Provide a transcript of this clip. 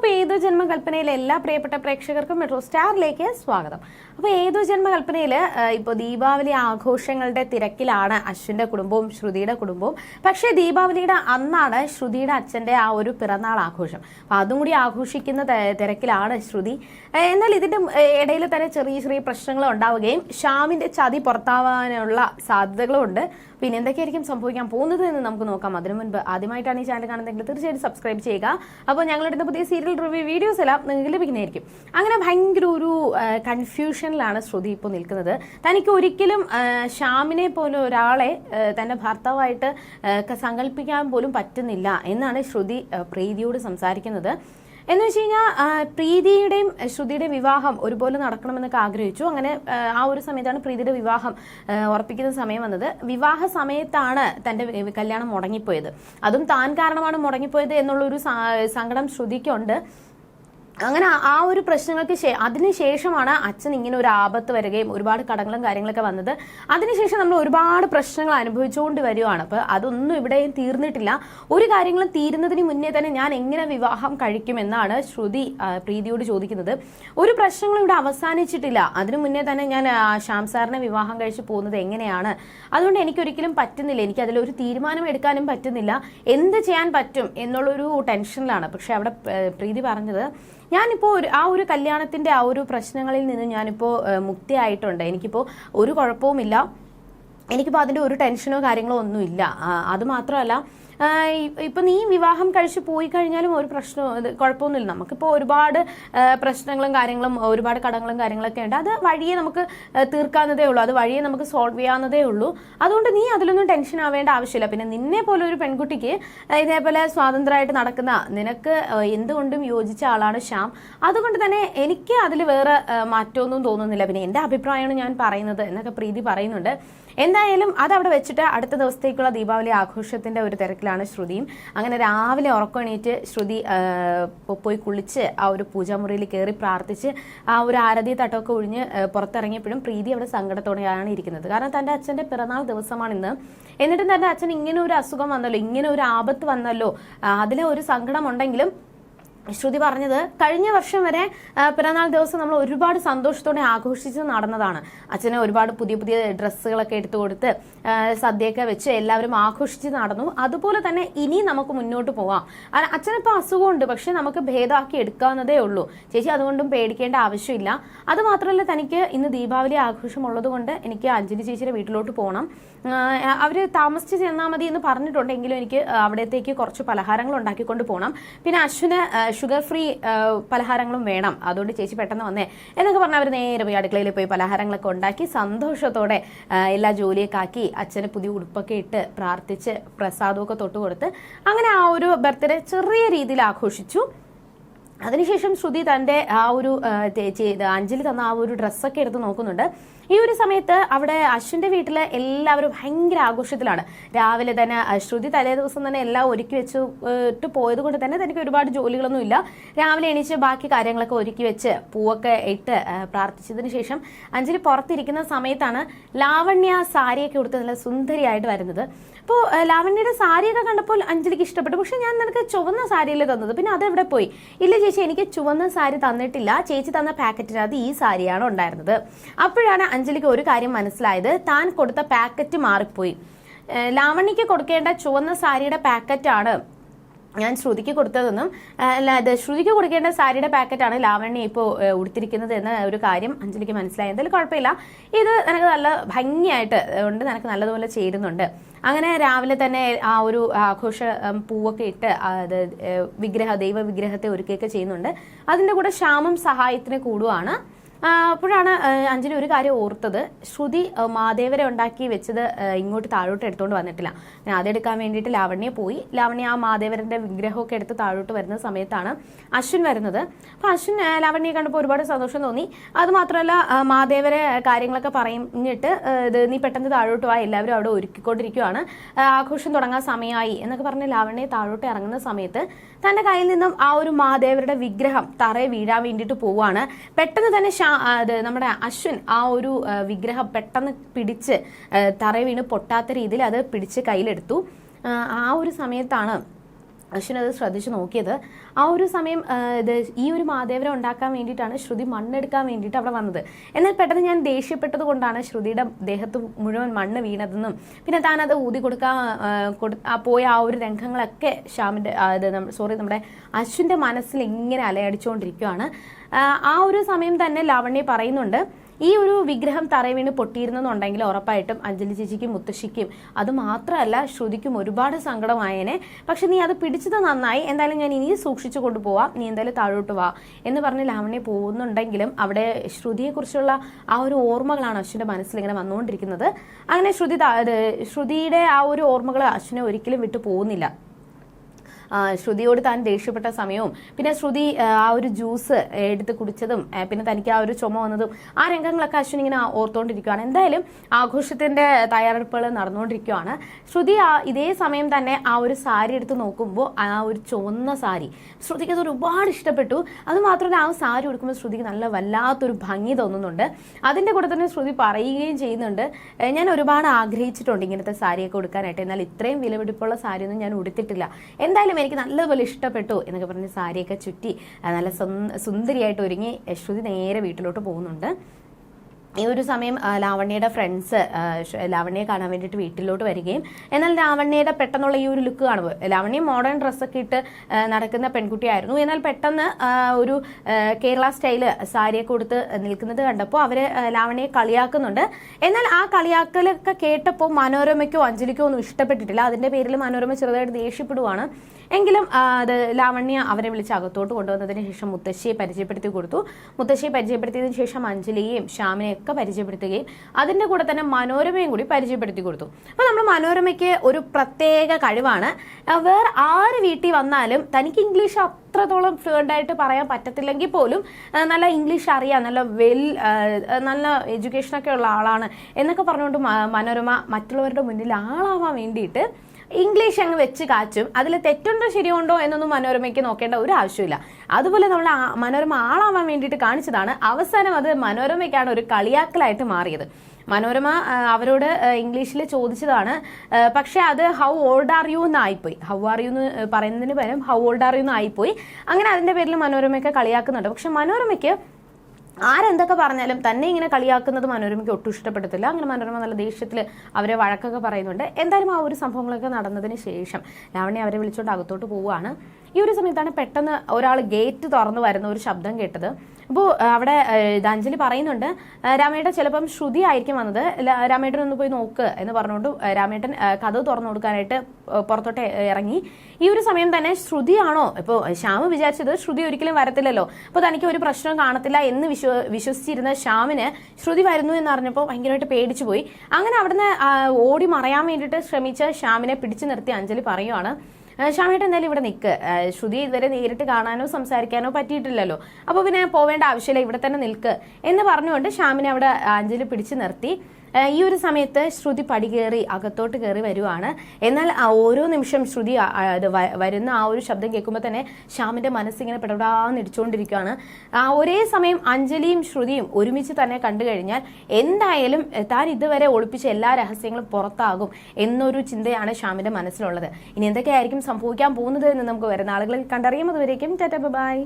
അപ്പോൾ ഏതോ ജന്മകൽപ്പനയിലെ എല്ലാ പ്രിയപ്പെട്ട പ്രേക്ഷകർക്കും മെട്രോ സ്റ്റാറിലേക്ക് സ്വാഗതം. അപ്പോൾ ഏതോ ജന്മകൽപ്പനയിൽ ഇപ്പോൾ ദീപാവലി ആഘോഷങ്ങളുടെ തിരക്കിലാണ് അശ്വിന്റെ കുടുംബവും ശ്രുതിയുടെ കുടുംബവും. പക്ഷേ ദീപാവലിയുടെ അന്നാണ് ശ്രുതിയുടെ അച്ഛന്റെ ആ ഒരു പിറന്നാൾ ആഘോഷം. അപ്പോൾ അതും കൂടി ആഘോഷിക്കുന്ന തിരക്കിലാണ് ശ്രുതി. എന്നാൽ ഇതിന്റെ ഇടയിൽ തന്നെ ചെറിയ ചെറിയ പ്രശ്നങ്ങൾ ഉണ്ടാവുകയും ഷ്യാമിന്റെ ചതി പുറത്താവാനുള്ള സാധ്യതകളും ഉണ്ട് പിന്നെ എന്തൊക്കെയായിരിക്കും സംഭവിക്കാൻ പോകുന്നത് എന്ന് നമുക്ക് നോക്കാം. അതിനു മുൻപ് ആദ്യമായിട്ടാണ് ഈ ചാനൽ കാണുന്നതെങ്കിൽ തീർച്ചയായിട്ടും സബ്സ്ക്രൈബ് ചെയ്യുക. അപ്പോൾ ഞങ്ങളുടെ പുതിയ സീരിയൽ റിവ്യൂ വീഡിയോസ് എല്ലാം നിങ്ങൾക്ക് ലഭിക്കുന്നതായിരിക്കും. അങ്ങനെ ഭയങ്കര ഒരു കൺഫ്യൂഷനിലാണ് ശ്രുതി ഇപ്പോൾ നിൽക്കുന്നത്. തനിക്ക് ഒരിക്കലും ഷാമിനെ പോലെ ഒരാളെ തന്റെ ഭർത്താവായിട്ട് സങ്കല്പിക്കാൻ പോലും പറ്റുന്നില്ല എന്നാണ് ശ്രുതി പ്രീതിയോട് സംസാരിക്കുന്നത്. എന്ന് വെച്ച് കഴിഞ്ഞാൽ പ്രീതിയുടെയും ശ്രുതിയുടെയും വിവാഹം ഒരുപോലെ നടക്കണമെന്നൊക്കെ ആഗ്രഹിച്ചു. അങ്ങനെ ആ, ഒരു സമയത്താണ് പ്രീതിയുടെ വിവാഹം ഉറപ്പിക്കുന്ന സമയം വന്നത്. വിവാഹ സമയത്താണ് തന്റെ കല്യാണം മുടങ്ങിപ്പോയത്. അതും താൻ കാരണമാണ് മുടങ്ങിപ്പോയത് എന്നുള്ളൊരു സങ്കടം ശ്രുതിക്കുണ്ട്. അങ്ങനെ ആ- ഒരു പ്രശ്നങ്ങൾക്ക് അതിനുശേഷമാണ് അച്ഛൻ ഇങ്ങനെ ഒരു ആപത്ത് വരികയും ഒരുപാട് കടങ്ങളും കാര്യങ്ങളൊക്കെ വന്നത്. അതിനുശേഷം നമ്മൾ ഒരുപാട് പ്രശ്നങ്ങൾ അനുഭവിച്ചുകൊണ്ട് വരികയാണ്. അപ്പോൾ അതൊന്നും ഇവിടെയും തീർന്നിട്ടില്ല. ഒരു കാര്യങ്ങളും തീരുന്നതിന് മുന്നേ തന്നെ ഞാൻ എങ്ങനെ വിവാഹം കഴിക്കുമെന്നാണ് ശ്രുതി പ്രീതിയോട് ചോദിക്കുന്നത്. ഒരു പ്രശ്നങ്ങളും ഇവിടെ അവസാനിച്ചിട്ടില്ല. അതിനു മുന്നേ തന്നെ ഞാൻ ശ്യാം സാറിനെ വിവാഹം കഴിച്ച് പോകുന്നത് എങ്ങനെയാണ്? അതുകൊണ്ട് എനിക്കൊരിക്കലും പറ്റുന്നില്ല. എനിക്ക് അതിലൊരു തീരുമാനം എടുക്കാനും പറ്റുന്നില്ല. എന്ത് ചെയ്യാൻ പറ്റും എന്നുള്ളൊരു ടെൻഷനിലാണ്. പക്ഷെ അവിടെ പ്രീതി പറഞ്ഞത് ഞാനിപ്പോൾ ഒരു ആ ഒരു കല്യാണത്തിന്റെ ആ ഒരു പ്രശ്നങ്ങളിൽ നിന്ന് ഞാനിപ്പോൾ മുക്തിയായിട്ടുണ്ട്. എനിക്കിപ്പോൾ ഒരു കുഴപ്പവുമില്ല. എനിക്കിപ്പോൾ അതിന്റെ ഒരു ടെൻഷനോ കാര്യങ്ങളോ ഒന്നുമില്ല. അത് മാത്രമല്ല ഇപ്പം നീ വിവാഹം കഴിച്ച് പോയി കഴിഞ്ഞാലും ഒരു പ്രശ്നവും ഇത് കുഴപ്പമൊന്നുമില്ല. നമുക്കിപ്പോൾ ഒരുപാട് പ്രശ്നങ്ങളും കാര്യങ്ങളും ഒരുപാട് കടങ്ങളും കാര്യങ്ങളൊക്കെ ഉണ്ട്. അത് വഴിയെ നമുക്ക് തീർക്കാവുന്നതേ ഉള്ളൂ. അത് വഴിയെ നമുക്ക് സോൾവ് ചെയ്യാവുന്നതേ ഉള്ളൂ. അതുകൊണ്ട് നീ അതിലൊന്നും ടെൻഷൻ ആവേണ്ട ആവശ്യമില്ല. പിന്നെ നിന്നെ പോലെ ഒരു പെൺകുട്ടിക്ക് ഇതേപോലെ സ്വാതന്ത്ര്യമായിട്ട് നടക്കുന്ന നിനക്ക് എന്തുകൊണ്ടും യോജിച്ച ആളാണ് ശ്യാം. അതുകൊണ്ട് തന്നെ എനിക്ക് അതിൽ വേറെ മാറ്റമൊന്നും തോന്നുന്നില്ല. പിന്നെ എന്റെ അഭിപ്രായമാണ് ഞാൻ പറയുന്നത് എന്നൊക്കെ പ്രീതി പറയുന്നുണ്ട്. എന്തായാലും അത് അവിടെ വെച്ചിട്ട് അടുത്ത ദിവസത്തേക്കുള്ള ദീപാവലി ആഘോഷത്തിന്റെ ഒരു തിരക്കിലാണ് ശ്രുതിയും. അങ്ങനെ രാവിലെ ഉറക്കണീറ്റ് ശ്രുതി പോയി കുളിച്ച് ആ ഒരു പൂജാമുറിയിൽ കയറി പ്രാർത്ഥിച്ച് ആ ഒരു ആരതി തട്ടമൊക്കെ ഒഴിഞ്ഞ് പുറത്തിറങ്ങിയപ്പോഴും പ്രീതി അവിടെ സങ്കടത്തോടെയാണ് ഇരിക്കുന്നത്. കാരണം തന്റെ അച്ഛന്റെ പിറന്നാൾ ദിവസമാണ് ഇന്ന്. എന്നിട്ടും തന്റെ അച്ഛൻ ഇങ്ങനെ ഒരു അസുഖം വന്നല്ലോ ഇങ്ങനെ ഒരു ആപത്ത് വന്നല്ലോ അതിലെ ഒരു സങ്കടം ഉണ്ടെങ്കിലും ശ്രുതി പറഞ്ഞത് കഴിഞ്ഞ വർഷം വരെ പിറന്നാൾ ദിവസം നമ്മൾ ഒരുപാട് സന്തോഷത്തോടെ ആഘോഷിച്ച് നടന്നതാണ്. അച്ഛനെ ഒരുപാട് പുതിയ പുതിയ ഡ്രസ്സുകളൊക്കെ എടുത്തു കൊടുത്ത് സദ്യയൊക്കെ വെച്ച് എല്ലാവരും ആഘോഷിച്ച് നടന്നു. അതുപോലെ തന്നെ ഇനി നമുക്ക് മുന്നോട്ട് പോവാം അച്ഛനിപ്പോൾ അസുഖമുണ്ട് പക്ഷെ നമുക്ക് ഭേദമാക്കി എടുക്കാവുന്നതേ ഉള്ളൂ. ചേച്ചി അതുകൊണ്ടും പേടിക്കേണ്ട ആവശ്യമില്ല. അത് മാത്രമല്ല തനിക്ക് ഇന്ന് ദീപാവലി ആഘോഷം ഉള്ളതുകൊണ്ട് എനിക്ക് അഞ്ജലി ചേച്ചിയുടെ വീട്ടിലോട്ട് പോകണം. അവർ താമസിച്ച് ചെന്നാൽ മതി എന്ന് പറഞ്ഞിട്ടുണ്ടെങ്കിലും എനിക്ക് അവിടത്തേക്ക് കുറച്ച് പലഹാരങ്ങൾ ഉണ്ടാക്കിക്കൊണ്ട് പോകണം. പിന്നെ അശ്വിന് ഷുഗർ ഫ്രീ പലഹാരങ്ങളും വേണം. അതുകൊണ്ട് ചേച്ചി പെട്ടെന്ന് വന്നേ. എന്നൊക്കെ പറഞ്ഞ് അവർ നേരെ പോയി അടുക്കളയിൽ പോയി പലഹാരങ്ങളൊക്കെ ഉണ്ടാക്കി സന്തോഷത്തോടെ എല്ലാ ജോലിയൊക്കെ ആക്കി അച്ഛന് പുതിയ ഉടുപ്പൊക്കെ ഇട്ട് പ്രാർത്ഥിച്ച് പ്രസാദമൊക്കെ തൊട്ട് കൊടുത്ത് അങ്ങനെ ആ ഒരു ബർത്ത്ഡേ ചെറിയ രീതിയിൽ ആഘോഷിച്ചു. അതിനുശേഷം ശ്രുതി തന്റെ ആ ഒരു അഞ്ജലി തന്ന ആ ഒരു ഡ്രസ്സൊക്കെ എടുത്ത് നോക്കുന്നുണ്ട്. ഈ ഒരു സമയത്ത് അവിടെ അശ്വിന്റെ വീട്ടിൽ എല്ലാവരും ഭയങ്കര ആഘോഷത്തിലാണ്. രാവിലെ തന്നെ ശ്രുതി തലേ ദിവസം തന്നെ എല്ലാം ഒരുക്കി വെച്ച് ഇട്ട് പോയത് കൊണ്ട് തന്നെ തനിക്ക് ഒരുപാട് ജോലികളൊന്നും ഇല്ല. രാവിലെ എണീച്ച് ബാക്കി കാര്യങ്ങളൊക്കെ ഒരുക്കി വെച്ച് പൂവൊക്കെ ഇട്ട് പ്രാർത്ഥിച്ചതിന് ശേഷം അഞ്ജലി പുറത്തിരിക്കുന്ന സമയത്താണ് ലാവണ്യ സാരിയൊക്കെ ഉടുത്ത് നല്ല സുന്ദരിയായിട്ട് വരുന്നത്. അപ്പോൾ ലാവണ്യയുടെ സാരിയൊക്കെ കണ്ടപ്പോൾ അഞ്ജലിക്ക് ഇഷ്ടപ്പെട്ടു. പക്ഷെ ഞാൻ നിനക്ക് ചുവന്ന സാരിയല്ലേ തന്നത്. പിന്നെ അതെവിടെ പോയി? ഇല്ല ചേച്ചി എനിക്ക് ചുവന്ന സാരി തന്നിട്ടില്ല. ചേച്ചി തന്ന പാക്കറ്റിനകത്ത് ഈ സാരിയാണ് ഉണ്ടായിരുന്നത്. അപ്പോഴാണ് അഞ്ജലിക്ക് ഒരു കാര്യം മനസ്സിലായത്. താൻ കൊടുത്ത പാക്കറ്റ് മാറിപ്പോയി. ലാവണ്യക്ക് കൊടുക്കേണ്ട ചുവന്ന സാരിയുടെ പാക്കറ്റാണ് ഞാൻ ശ്രുതിക്ക് കൊടുത്തതൊന്നും അല്ല അത് ശ്രുതിക്ക് കൊടുക്കേണ്ട സാരിയുടെ പാക്കറ്റാണ് ലാവണ്യ ഇപ്പോൾ ഉടുത്തിരിക്കുന്നത് എന്ന ഒരു കാര്യം അഞ്ജലിക്ക് മനസ്സിലായി. എന്തായാലും കുഴപ്പമില്ല. ഇത് നിനക്ക് നല്ല ഭംഗിയായിട്ട് ഉണ്ട് നിനക്ക് നല്ലതുപോലെ ചേരുന്നുണ്ട്. അങ്ങനെ രാവിലെ തന്നെ ആ ഒരു ആഘോഷ പൂവൊക്കെ ഇട്ട് അത് വിഗ്രഹ ദൈവ വിഗ്രഹത്തെ ഒരുക്കുകയൊക്കെ ചെയ്യുന്നുണ്ട്. അതിന്റെ കൂടെ ക്ഷാമം സഹായത്തിന് കൂടുവാണ്. അപ്പോഴാണ് അഞ്ജലി ഒരു കാര്യം ഓർത്തത്. ശ്രുതി മാദേവരെ ഉണ്ടാക്കി വെച്ചത് ഇങ്ങോട്ട് താഴോട്ട് എടുത്തുകൊണ്ട് വന്നിട്ടില്ല. ഞാൻ അതെടുക്കാൻ വേണ്ടിയിട്ട് ലാവണ്യ പോയി. ലാവണ്യ ആ മാദേവരന്റെ വിഗ്രഹമൊക്കെ എടുത്ത് താഴോട്ട് വരുന്ന സമയത്താണ് അശ്വിൻ വരുന്നത്. അപ്പൊ അശ്വിൻ ലാവണ്യെ കണ്ടപ്പോൾ ഒരുപാട് സന്തോഷം തോന്നി. അത് മാത്രമല്ല ആ, മാദേവരെ കാര്യങ്ങളൊക്കെ പറഞ്ഞിട്ട് ഇത് നീ പെട്ടെന്ന് താഴോട്ട് വാ എല്ലാവരും അവിടെ ഒരുക്കിക്കൊണ്ടിരിക്കുകയാണ് ആഘോഷം തുടങ്ങാൻ സമയമായി എന്നൊക്കെ പറഞ്ഞ് ലാവണ്യെ താഴോട്ട് ഇറങ്ങുന്ന സമയത്ത് തന്റെ കയ്യിൽ നിന്നും ആ ഒരു മാദേവരുടെ വിഗ്രഹം തറയെ വീഴാൻ വേണ്ടിയിട്ട് പോവുകയാണ് പെട്ടെന്ന് തന്നെ അത് നമ്മുടെ അശ്വിൻ ആ ഒരു വിഗ്രഹം പെട്ടെന്ന് പിടിച്ച് തറ വീണ് പൊട്ടാത്ത രീതിയിൽ അത് പിടിച്ച് കയ്യിലെടുത്തു. ആ, ഒരു സമയത്താണ് അശ്വിൻ അത് ശ്രദ്ധിച്ചു നോക്കിയത്. ആ ഒരു സമയം ഇത് ഈ ഒരു മാതേവരം ഉണ്ടാക്കാൻ വേണ്ടിയിട്ടാണ് ശ്രുതി മണ്ണെടുക്കാൻ വേണ്ടിയിട്ട് അവിടെ വന്നത്. എന്നാൽ പെട്ടെന്ന് ഞാൻ ദേഷ്യപ്പെട്ടത് കൊണ്ടാണ് ശ്രുതിയുടെ ദേഹത്ത് മുഴുവൻ മണ്ണ് വീണതെന്നും പിന്നെ താൻ അത് ഊതി കൊടുക്കാൻ പോയ ആ ഒരു രംഗങ്ങളൊക്കെ ശ്യാമിന്റെ അത് സോറി നമ്മുടെ അശ്വിന്റെ മനസ്സിൽ ഇങ്ങനെ അലയടിച്ചുകൊണ്ടിരിക്കുകയാണ് ആ ഒരു സമയം തന്നെ ലാവണ്യ പറയുന്നുണ്ട് ഈ ഒരു വിഗ്രഹം തറയിൽ വീണ് പൊട്ടിയിരുന്നെന്നുണ്ടെങ്കിൽ ഉറപ്പായിട്ടും അഞ്ജലി ചേച്ചിക്കും മുത്തശ്ശിക്കും അത് മാത്രമല്ല ശ്രുതിക്കും ഒരുപാട് സങ്കടമായേനെ. പക്ഷെ നീ അത് പിടിച്ചത് നന്നായി. എന്തായാലും ഞാൻ ഇനി സൂക്ഷിച്ചു കൊണ്ടുപോവാം. നീ എന്തായാലും താഴോട്ട് വാ എന്ന് പറഞ്ഞ് ലാവണ്യ പോകുന്നുണ്ടെങ്കിലും അവിടെ ശ്രുതിയെക്കുറിച്ചുള്ള ആ ഒരു ഓർമ്മകളാണ് അശ്വിന്റെ മനസ്സിൽ ഇങ്ങനെ വന്നുകൊണ്ടിരിക്കുന്നത്. അങ്ങനെ ശ്രുതി ശ്രുതിയുടെ ആ ഒരു ഓർമ്മകൾ അശ്വിനെ ഒരിക്കലും വിട്ടു പോകുന്നില്ല. ശ്രുതിയോട് താൻ ദേഷ്യപ്പെട്ട സമയവും പിന്നെ ശ്രുതി ആ, ഒരു ജ്യൂസ് എടുത്ത് കുടിച്ചതും പിന്നെ തനിക്ക് ആ ഒരു ചുമ വന്നതും ആ രംഗങ്ങളൊക്കെ അശ്വിൻ ഇങ്ങനെ ഓർത്തുകൊണ്ടിരിക്കുകയാണ് എന്തായാലും ആഘോഷത്തിന്റെ തയ്യാറെടുപ്പുകൾ നടന്നുകൊണ്ടിരിക്കുകയാണ് ശ്രുതി ഇതേ സമയം തന്നെ ആ ഒരു സാരി എടുത്ത് നോക്കുമ്പോൾ ആ ഒരു ചുവന്ന സാരി ശ്രുതിക്ക് അത് ഒരുപാട് ഇഷ്ടപ്പെട്ടു. അതുമാത്രമല്ല ആ സാരി ഉടുക്കുമ്പോൾ ശ്രുതിക്ക് നല്ല വല്ലാത്തൊരു ഭംഗി തോന്നുന്നുണ്ട്. അതിന്റെ കൂടെ തന്നെ ശ്രുതി പറയുകയും ചെയ്യുന്നുണ്ട് ഞാൻ ഒരുപാട് ആഗ്രഹിച്ചിട്ടുണ്ട് ഇങ്ങനത്തെ സാരിയൊക്കെ ഉടുക്കാനായിട്ട്. എന്നാൽ ഇത്രയും വിലപിടിപ്പുള്ള സാരിയൊന്നും ഞാൻ ഉടുത്തിട്ടില്ല. എന്തായാലും എനിക്ക് നല്ലതുപോലെ ഇഷ്ടപ്പെട്ടു എന്നൊക്കെ പറഞ്ഞ് സാരിയൊക്കെ ചുറ്റി നല്ല സുന്ദരിയായിട്ട് ഒരുങ്ങി യശ്വതി നേരെ വീട്ടിലോട്ട് പോകുന്നുണ്ട്. ഈ ഒരു സമയം ലാവണ്യയുടെ ഫ്രണ്ട്സ് ലാവണ്യയെ കാണാൻ വേണ്ടിയിട്ട് വീട്ടിലോട്ട് വരികയും എന്നാൽ ലാവണ്യയുടെ പെട്ടെന്നുള്ള ഈ ഒരു ലുക്ക് കാണുമ്പോൾ ലാവണ്യ മോഡേൺ ഡ്രസ്സൊക്കെ ഇട്ട് നടക്കുന്ന പെൺകുട്ടിയായിരുന്നു. എന്നാൽ പെട്ടെന്ന് ഒരു കേരള സ്റ്റൈൽ സാരിയൊക്കെ കൊടുത്ത് നിൽക്കുന്നത് കണ്ടപ്പോൾ അവർ ലാവണ്യയെ കളിയാക്കുന്നുണ്ട്. എന്നാൽ ആ കളിയാക്കലൊക്കെ കേട്ടപ്പോൾ മനോരമയ്ക്കോ അഞ്ജലിക്കോ ഒന്നും ഇഷ്ടപ്പെട്ടിട്ടില്ല. അതിന്റെ പേരിൽ മനോരമ ചെറുതായിട്ട് ദേഷ്യപ്പെടുവാണ്. എങ്കിലും അത് ലാവണ്യ അവരെ വിളിച്ച് അകത്തോട്ട് കൊണ്ടുവന്നതിന് ശേഷം മുത്തശ്ശിയെ പരിചയപ്പെടുത്തി കൊടുത്തു. മുത്തശ്ശിയെ പരിചയപ്പെടുത്തിയതിനു ശേഷം അഞ്ജലിയെയും ശ്യാമിനെയും ഒക്കെ പരിചയപ്പെടുത്തുകയും അതിന്റെ കൂടെ തന്നെ മനോരമയും കൂടി പരിചയപ്പെടുത്തി കൊടുത്തു. അപ്പോൾ നമ്മൾ മനോരമയ്ക്ക് ഒരു പ്രത്യേക കഴിവാണ്. വേറെ ആര് വീട്ടിൽ വന്നാലും തനിക്ക് ഇംഗ്ലീഷ് അത്രത്തോളം ഫ്ലുവന്റ് ആയിട്ട് പറയാൻ പറ്റത്തില്ലെങ്കിൽ പോലും നല്ല ഇംഗ്ലീഷ് അറിയാം നല്ല വെൽ നല്ല എഡ്യൂക്കേഷനൊക്കെ ഉള്ള ആളാണ് എന്നൊക്കെ പറഞ്ഞുകൊണ്ട് മനോരമ മറ്റുള്ളവരുടെ മുന്നിൽ ആളാവാൻ വേണ്ടിയിട്ട് ഇംഗ്ലീഷ് അങ്ങ് വെച്ച് കാച്ചും. അതിൽ തെറ്റുണ്ടോ ശരിയുണ്ടോ എന്നൊന്നും മനോരമയ്ക്ക് നോക്കേണ്ട ഒരു ആവശ്യമില്ല അതുപോലെ നമ്മൾ മനോരമ ആളാവാൻ വേണ്ടിയിട്ട് കാണിച്ചതാണ്. അവസാനം അത് മനോരമയ്ക്കാണ് ഒരു കളിയാക്കലായിട്ട് മാറിയത്. മനോരമ അവരോട് ഇംഗ്ലീഷിൽ ചോദിച്ചതാണ് പക്ഷേ അത് ഹൗ ഓൾഡ് ആർ യു എന്ന് ആയിപ്പോയി ഹൗ ആർ യു എന്ന് പറയുന്നതിന് പകരം ഹൗ ഓൾഡ് ആർ യു എന്ന് ആയിപ്പോയി അങ്ങനെ അതിന്റെ പേരിൽ മനോരമയൊക്കെ കളിയാക്കുന്നുണ്ട്. പക്ഷെ മനോരമയ്ക്ക് ആരെന്തൊക്കെ പറഞ്ഞാലും തന്നെ ഇങ്ങനെ കളിയാക്കുന്നത് മനോരമയ്ക്ക് ഒട്ടും ഇഷ്ടപ്പെടത്തില്ല അങ്ങനെ മനോരമ നല്ല ദേഷ്യത്തിൽ അവരെ വഴക്കൊക്കെ പറയുന്നുണ്ട്. എന്തായാലും ആ ഒരു സംഭവങ്ങളൊക്കെ നടന്നതിന് ശേഷം ലാവണ്യ അവരെ വിളിച്ചുകൊണ്ട് അകത്തോട്ട് പോവുകയാണ്. ഈ ഒരു സമയത്താണ് പെട്ടെന്ന് ഒരാൾ ഗേറ്റ് തുറന്നു വരുന്ന ഒരു ശബ്ദം കേട്ടത്. അപ്പോൾ അവിടെ ഇതാഞ്ജലി പറയുന്നുണ്ട് രാമേട്ടൻ ചിലപ്പം ശ്രുതി ആയിരിക്കും വന്നത്. രാമേട്ടൻ ഒന്ന് പോയി നോക്ക് എന്ന് പറഞ്ഞുകൊണ്ട് രാമേട്ടൻ കഥ തുറന്നു കൊടുക്കാനായിട്ട് പുറത്തോട്ട് ഇറങ്ങി. ഈ ഒരു സമയം തന്നെ ശ്രുതിയാണോ ഇപ്പോൾ ശ്യാമ് വിചാരിച്ചത് ശ്രുതി ഒരിക്കലും വരത്തില്ലല്ലോ. അപ്പോൾ തനിക്ക് ഒരു പ്രശ്നം കാണത്തില്ല എന്ന് വിശ്വ വിശ്വസിച്ചിരുന്ന ശ്യാമിന് ശ്രുതി വരുന്നു എന്ന് അറിഞ്ഞപ്പോൾ ഭയങ്കരമായിട്ട് പേടിച്ചു പോയി. അങ്ങനെ അവിടുന്ന് ഓടി മറയാൻ വേണ്ടിയിട്ട് ശ്രമിച്ച ശ്യാമിനെ പിടിച്ചു നിർത്തി അഞ്ജലി പറയുവാണ്. ഷാമേട്ട എന്തായാലും ഇവിടെ നിൽക്ക് ശ്രുതി ഇതുവരെ നേരിട്ട് കാണാനോ സംസാരിക്കാനോ പറ്റിയിട്ടില്ലല്ലോ. അപ്പോൾ പിന്നെ പോവേണ്ട ആവശ്യമില്ല ഇവിടെ തന്നെ നിൽക്ക് എന്ന് പറഞ്ഞുകൊണ്ട് ഷാമിനെ അവിടെ അഞ്ജലി പിടിച്ചു നിർത്തി. ഈ ഒരു സമയത്ത് ശ്രുതി പടി കയറി അകത്തോട്ട് കയറി വരുവാണ്. എന്നാൽ ഓരോ നിമിഷം ശ്രുതി വരുന്ന ആ ഒരു ശബ്ദം കേൾക്കുമ്പോൾ തന്നെ ശ്യാമിന്റെ മനസ്സിങ്ങനെ പെടപെടാന്ന് ഇടിച്ചുകൊണ്ടിരിക്കുകയാണ് ആ ഒരേ സമയം അഞ്ജലിയും ശ്രുതിയും ഒരുമിച്ച് തന്നെ കണ്ടു കഴിഞ്ഞാൽ എന്തായാലും താൻ ഇതുവരെ ഒളിപ്പിച്ച എല്ലാ രഹസ്യങ്ങളും പുറത്താകും എന്നൊരു ചിന്തയാണ് ശ്യാമിന്റെ മനസ്സിലുള്ളത്. ഇനി എന്തൊക്കെയായിരിക്കും സംഭവിക്കാൻ പോകുന്നത് എന്ന് നമുക്ക് വരുന്ന ആളുകളിൽ കണ്ടറിയാം. അതുവരേക്കും ടാറ്റ ബൈ.